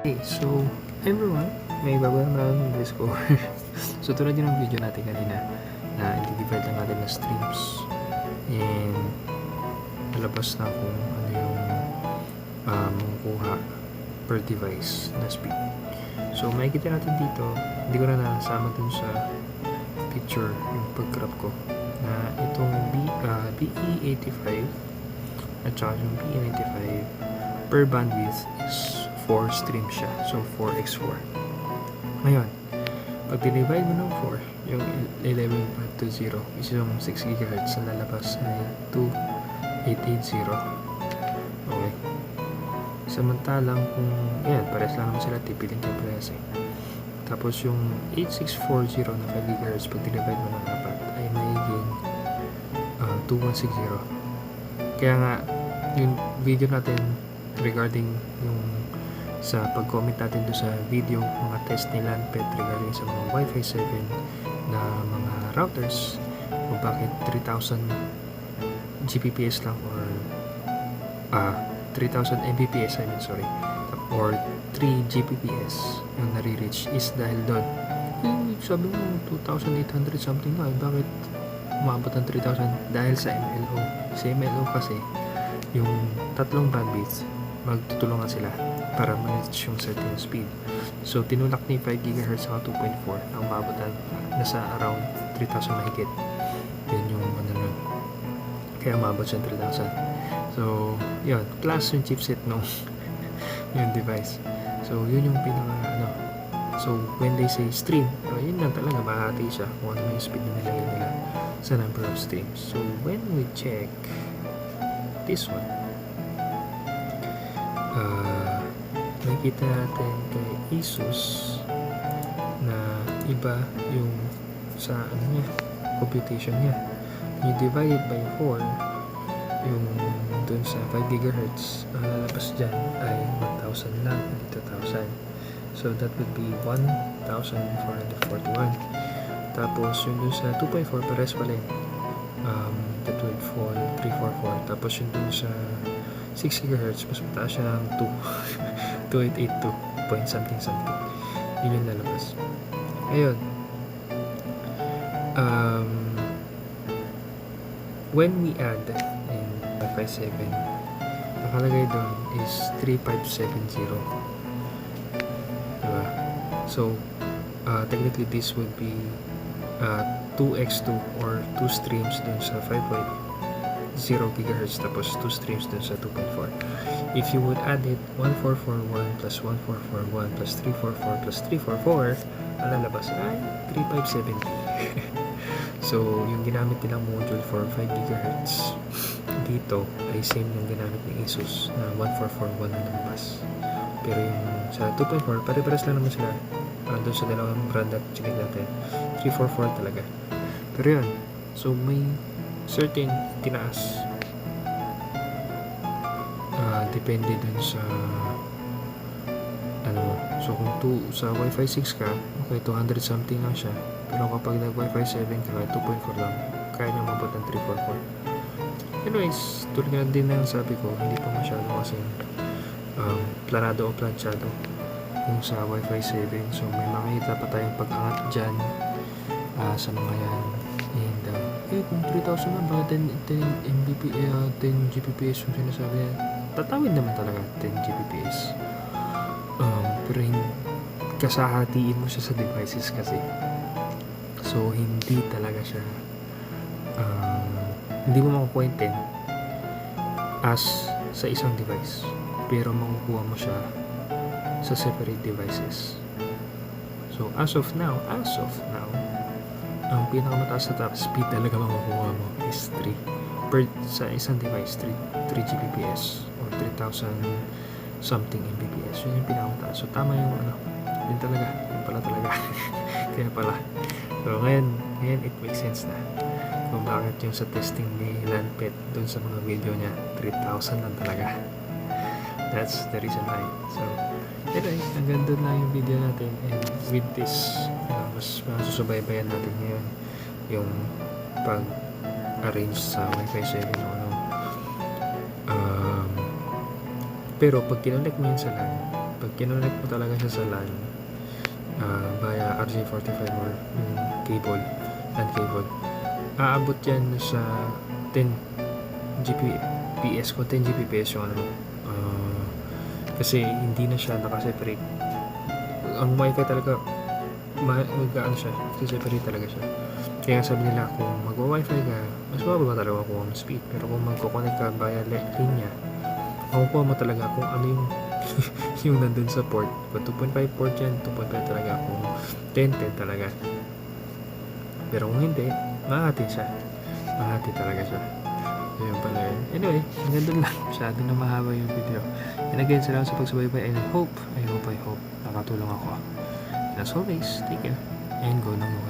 Okay, so everyone, may bago naman ng Discord. so tulad yun ng video natin kanina na i-divide lang natin na streams and nalabas na kung ano yung um, makukuha per device na speed. So makikita natin dito, hindi ko na nasama dun sa picture yung pag-crop ko na itong B, ah, BE85 at saka yung BE95 per bandwidth is 4 streams siya. So, 4x4. Ngayon, pag dinivide mo ng 4, yung 11.20 is yung 6 GHz na lalabas ay 2880. Okay. Samantalang kung, yan, pares lang naman sila, tipiling ka pares eh. Tapos yung 8640 na 5 GHz pag dinivide mo ng 4 ay magiging ah, 2160. Kaya nga, yung video natin regarding yung sa pag-comment natin doon sa video mga test ni Landpet regarding sa mga Wi-Fi 7 na mga routers kung bakit 3000 Gbps lang or ah 3000 Mbps I mean sorry or 3 Gbps yung nare-reach is dahil doon. Eh, sabi mo 2800 something nga eh, bakit umabot ng 3000 dahil sa MLO sa MLO kasi yung tatlong bandwidths magtutulungan sila para ma-reach yung certain speed. So, tinulak ni 5 GHz sa 2.4 ang maabutan nasa around 3,000 mahigit. Yun yung ano nun. Kaya umabot siya 3,000. So, yun. Plus yung chipset nung yung device. So, yun yung pinaka ano. So, when they say stream, uh, yun lang talaga mahati siya kung ano yung speed na nilagay nila sa number of streams. So, when we check this one, uh, nakikita natin kay Asus na iba yung sa ano niya, computation niya. You divide by 4, yung dun sa 5 GHz, ang lalabas dyan ay 1,000 lang, hindi 2,000. So that would be 1,441. Tapos yung dun sa 2.4, pares pala yun. Um, that would fall 344. Tapos yung dun sa 6 GHz, mas mataas siya ng 2. 2882 point something something. Yun yung lalabas. Ayun. Um, when we add in Wi-Fi 7, nakalagay doon is 3570. Diba? So, uh, technically this would be uh, 2x2 or 2 streams dun sa 5.0 GHz tapos 2 streams dun sa 2.4. If you would add it 1441 plus 1441 plus 344 plus 344, ang lalabas ay 3570. so, yung ginamit nilang module for 5 GHz dito ay same yung ginamit ni Asus na 1441 na lumabas. Pero yung sa 2.4, pare-pares lang naman sila. Uh, doon sa dalawang brand at chinig natin. 344 talaga. Pero yun, so may certain tinaas. Ah, depende dun sa ano mo. So kung two, sa Wi-Fi 6 ka, okay, 200 something lang siya. Pero kapag nag Wi-Fi 7 ka, 2.4 lang. Kaya niya mabot ng 344. Anyways, tulad nga din ng sabi ko, hindi pa masyado kasi um, planado o planchado yung sa Wi-Fi 7. So may makikita pa tayong pag-angat dyan ah, sa mga yan. Uh, kung 3,000 na, bakit 10, 10 Mbp, uh, 10 Gbps yung sinasabi niya? Tatawid naman talaga 10 Gbps. Um, pero hindi, kasahatiin mo siya sa devices kasi. So, hindi talaga siya um, hindi mo makukuha yung 10 as sa isang device. Pero makukuha mo siya sa separate devices. So, as of now, as of now, ang pinakamataas na top speed talaga makukuha mo is 3 per sa isang device 3, 3 Gbps or 3000 something Mbps. Yun yung pinakamataas. So tama yung ano yun talaga yun pala talaga. Kaya pala. So ngayon ngayon it makes sense na kung bakit yung sa testing ni Landpet dun sa mga video niya 3000 lang talaga. That's the reason why. So anyway hanggang doon lang yung video natin and with this uh, mas masusubaybayan natin ngayon yung pag arrange sa Wi-Fi 7 o ano um, pero pag kinonect mo yun sa LAN pag kinonect mo talaga siya sa LAN ah, via RJ45 or yung cable LAN cable aabot yan sa 10 Gbps ko 10 Gbps yung ano. Kasi hindi na siya nakaseparate. Ang wifi talaga ma ano siya separate talaga siya. Kaya sabi nila kung mag-wifi ka mas mababa talaga kung ang speed. Pero kung magkoconnect ka via linya makukuha mo talaga kung ano yung yung nandun sa port. Kung 2.5 port yan 2.5 talaga. Kung 10 10 talaga. Pero kung hindi mahati siya. Mahati talaga siya anyway hanggang doon lang. Masyado na mahaba yung video. And again salamat sa pagsubaybay. And I hope I hope I hope nakatulong ako. And as always. Take care. And go lang